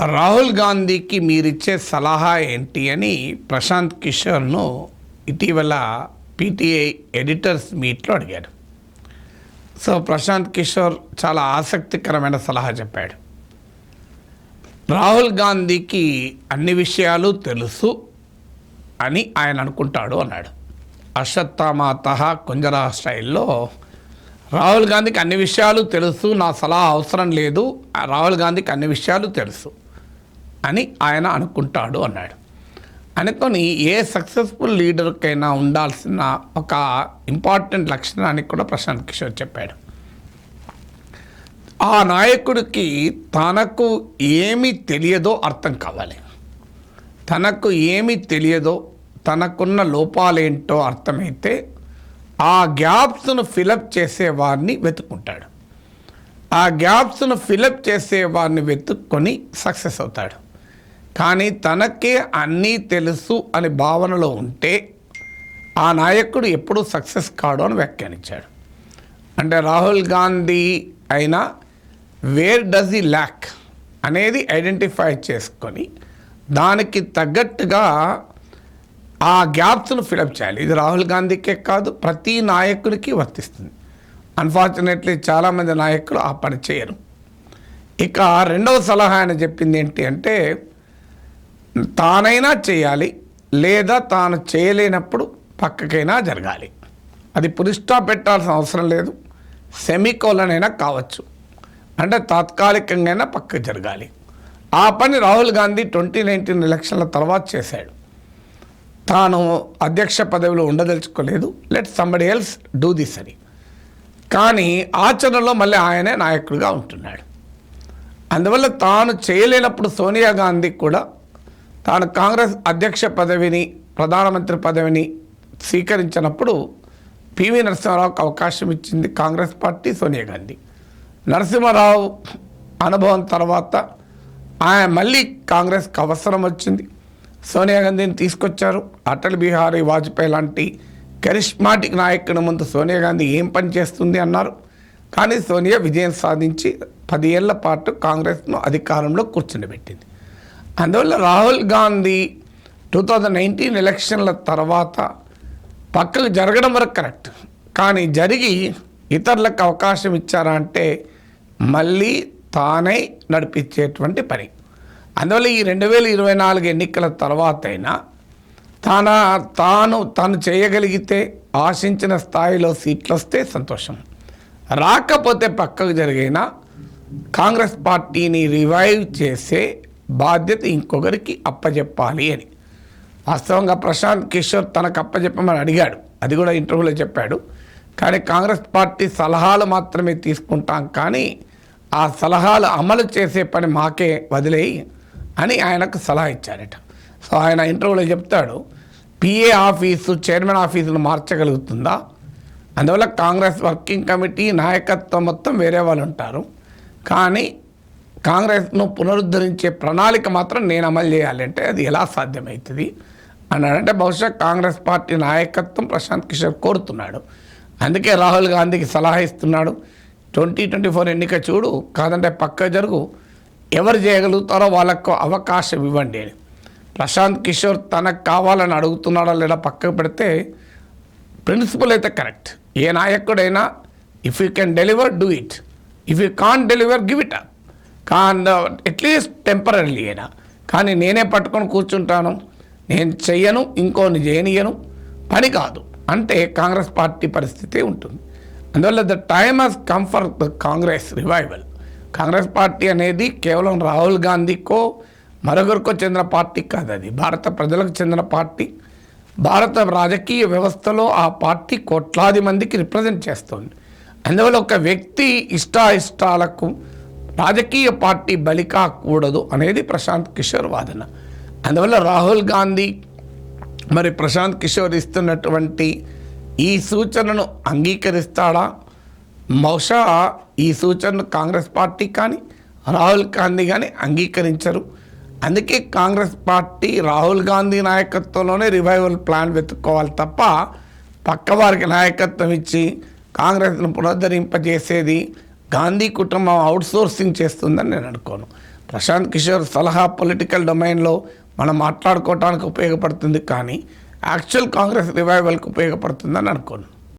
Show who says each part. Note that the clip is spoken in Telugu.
Speaker 1: రాహుల్ గాంధీకి మీరిచ్చే సలహా ఏంటి అని ప్రశాంత్ కిషోర్ను ఇటీవల పీటీఐ ఎడిటర్స్ మీట్లో అడిగారు. సో ప్రశాంత్ కిషోర్ చాలా ఆసక్తికరమైన సలహా చెప్పాడు. రాహుల్ గాంధీకి అన్ని విషయాలు తెలుసు అని ఆయన అనుకుంటాడు అన్నాడు. అశ్వత్థామాత కొంజరా స్టైల్లో రాహుల్ గాంధీకి అన్ని విషయాలు తెలుసు నా సలహా అవసరం లేదు రాహుల్ గాంధీకి అన్ని విషయాలు తెలుసు. అని ఆయన అనుకుంటాడు అన్నాడు. అనుకొని ఏ సక్సెస్ఫుల్ లీడర్కైనా ఉండాల్సిన ఒక ఇంపార్టెంట్ లక్షణానికి కూడా ప్రశాంత్ కిషోర్ చెప్పాడు. ఆ నాయకుడికి తనకు ఏమి తెలియదో అర్థం కావాలి. తనకు ఏమి తెలియదో తనకున్న లోపాలేంటో అర్థమైతే ఆ గ్యాప్స్ను ఫిలప్ చేసేవారిని వెతుక్కుంటాడు. ఆ గ్యాప్స్ను ఫిలప్ చేసేవారిని వెతుక్కొని సక్సెస్ అవుతాడు. కానీ తనకే అన్నీ తెలుసు అని భావనలో ఉంటే ఆ నాయకుడు ఎప్పుడూ సక్సెస్ కాడు అని వ్యాఖ్యానించాడు. అంటే రాహుల్ గాంధీ అయినా వేర్ డస్ ఈ ల్యాక్ అనేది ఐడెంటిఫై చేసుకొని దానికి తగ్గట్టుగా ఆ గ్యాప్స్ను ఫిలప్ చేయాలి. ఇది రాహుల్ గాంధీకే కాదు ప్రతి నాయకుడికి వర్తిస్తుంది. అన్ఫార్చునేట్లీ చాలామంది నాయకులు ఆ పని చేయరు. ఇక రెండవ సలహా ఆయన చెప్పింది ఏంటి అంటే తానైనా చేయాలి లేదా తాను చేయలేనప్పుడు పక్కకైనా జరగాలి. అది పురిష్టా పెట్టాల్సిన అవసరం లేదు. సెమికోలనైనా కావచ్చు. అంటే తాత్కాలికంగా పక్క జరగాలి. ఆ పని రాహుల్ గాంధీ ట్వంటీ నైన్టీన్ ఎలక్షన్ల తర్వాత చేశాడు. తాను అధ్యక్ష పదవిలో ఉండదలుచుకోలేదు. Let somebody else do this అని. కానీ ఆచరణలో మళ్ళీ ఆయనే నాయకుడిగా ఉంటున్నాడు. అందువల్ల తాను చేయలేనప్పుడు సోనియా గాంధీ కూడా తాను కాంగ్రెస్ అధ్యక్ష పదవిని ప్రధానమంత్రి పదవిని స్వీకరించినప్పుడు పివి నరసింహారావుకు అవకాశం ఇచ్చింది కాంగ్రెస్ పార్టీ సోనియా గాంధీ. నరసింహారావు అనుభవం తర్వాత ఆయన మళ్ళీ కాంగ్రెస్కి అవసరం వచ్చింది. సోనియా గాంధీని తీసుకొచ్చారు. అటల్ బిహారీ వాజ్పేయి లాంటి కరిష్మాటిక్ నాయకుని ముందు సోనియా గాంధీ ఏం పని చేస్తుంది అన్నారు. కానీ సోనియా విజయం సాధించి పది ఏళ్ళ పాటు కాంగ్రెస్ను అధికారంలో కూర్చుండబెట్టింది అందువల్ల Rahul Gandhi two thousand nineteen ఎలక్షన్ల తర్వాత పక్కకు జరగడం వరకు కరెక్ట్. కానీ జరిగి ఇతరులకు అవకాశం ఇచ్చారా అంటే మళ్ళీ తానే నడిపించేటువంటి పని. అందువల్ల ఈ రెండు వేల ఇరవై నాలుగు ఎన్నికల తర్వాత అయినా తన తాను తాను చేయగలిగితే ఆశించిన స్థాయిలో సీట్లు వస్తే సంతోషం. రాకపోతే పక్కకు జరిగిన కాంగ్రెస్ పార్టీని రివైవ్ చేసే బాధ్యత ఇంకొకరికి అప్పచెప్పాలి అని. వాస్తవంగా ప్రశాంత్ కిషోర్ తనకు అప్పచెప్పమని అడిగాడు. అది కూడా ఇంటర్వ్యూలో చెప్పాడు. కానీ కాంగ్రెస్ పార్టీ సలహాలు మాత్రమే తీసుకుంటాం కానీ ఆ సలహాలు అమలు చేసే పని మాకే వదిలేయి అని ఆయనకు సలహా ఇచ్చారట. సో ఆయన ఇంటర్వ్యూలో చెప్తాడు పిఏ ఆఫీసు చైర్మన్ ఆఫీసును మార్చగలుగుతుందా? అందువల్ల కాంగ్రెస్ వర్కింగ్ కమిటీ నాయకత్వం మొత్తం వేరే వాళ్ళు ఉంటారు. కానీ కాంగ్రెస్ను పునరుద్ధరించే ప్రణాళిక మాత్రం నేను అమలు చేయాలి అంటే అది ఎలా సాధ్యమవుతుంది? అన్నాడంటే బహుశా కాంగ్రెస్ పార్టీ నాయకత్వం ప్రశాంత్ కిషోర్ కోరుతున్నాడు. అందుకే రాహుల్ గాంధీకి సలహా ఇస్తున్నాడు. ట్వంటీ ట్వంటీ ఫోర్ ఎన్నిక చూడు కాదంటే పక్క జరుగు. ఎవరు చేయగలుగుతారో వాళ్ళకు అవకాశం ఇవ్వండి అని. ప్రశాంత్ కిషోర్ తనకు కావాలని అడుగుతున్నాడో లేదా పక్కకు పెడితే ప్రిన్సిపల్ అయితే కరెక్ట్. ఏ నాయకుడైనా if you can deliver do it if you can't deliver give it can at least temporary అయినా. కానీ నేనే పట్టుకొని కూర్చుంటాను. నేను చెయ్యను ఇంకోని చేయనియను. పని కాదు. అంటే కాంగ్రెస్ పార్టీ పరిస్థితి ఉంటుంది. అందువల్ల the time has come for the Congress revival. Congress party అనేది కేవలం రాహుల్ గాంధీకో మరొకరికో చెందిన పార్టీ కాదు అది. భారత ప్రజలకు చెందిన పార్టీ. భారత రాజకీయ వ్యవస్థలో ఆ పార్టీ కోట్లాది మందికి రిప్రజెంట్ చేస్తుంది. అందువల్ల ఒక వ్యక్తి ఇష్టాయిష్టాలకు రాజకీయ పార్టీ బలి కాకూడదు అనేది ప్రశాంత్ కిషోర్ వాదన. అందువల్ల రాహుల్ గాంధీ మరి ప్రశాంత్ కిషోర్ ఇస్తున్నటువంటి ఈ సూచనను అంగీకరిస్తాడా? బహుశా ఈ సూచనను కాంగ్రెస్ పార్టీ కానీ రాహుల్ గాంధీ కానీ అంగీకరించరు. అందుకే కాంగ్రెస్ పార్టీ రాహుల్ గాంధీ నాయకత్వంలోనే రివైవల్ ప్లాన్ వెతుక్కోవాలి తప్ప పక్క వారికి నాయకత్వం ఇచ్చి కాంగ్రెస్ను పునరుద్ధరింపజేసేది గాంధీ కుటుంబం అవుట్సోర్సింగ్ చేస్తుందని నేను అనుకోను. ప్రశాంత్ కిషోర్ సలహా పొలిటికల్ డొమైన్లో మనం మాట్లాడుకోవటానికి ఉపయోగపడుతుంది కానీ యాక్చువల్ కాంగ్రెస్ రివైవల్కి ఉపయోగపడుతుందని అనుకోను.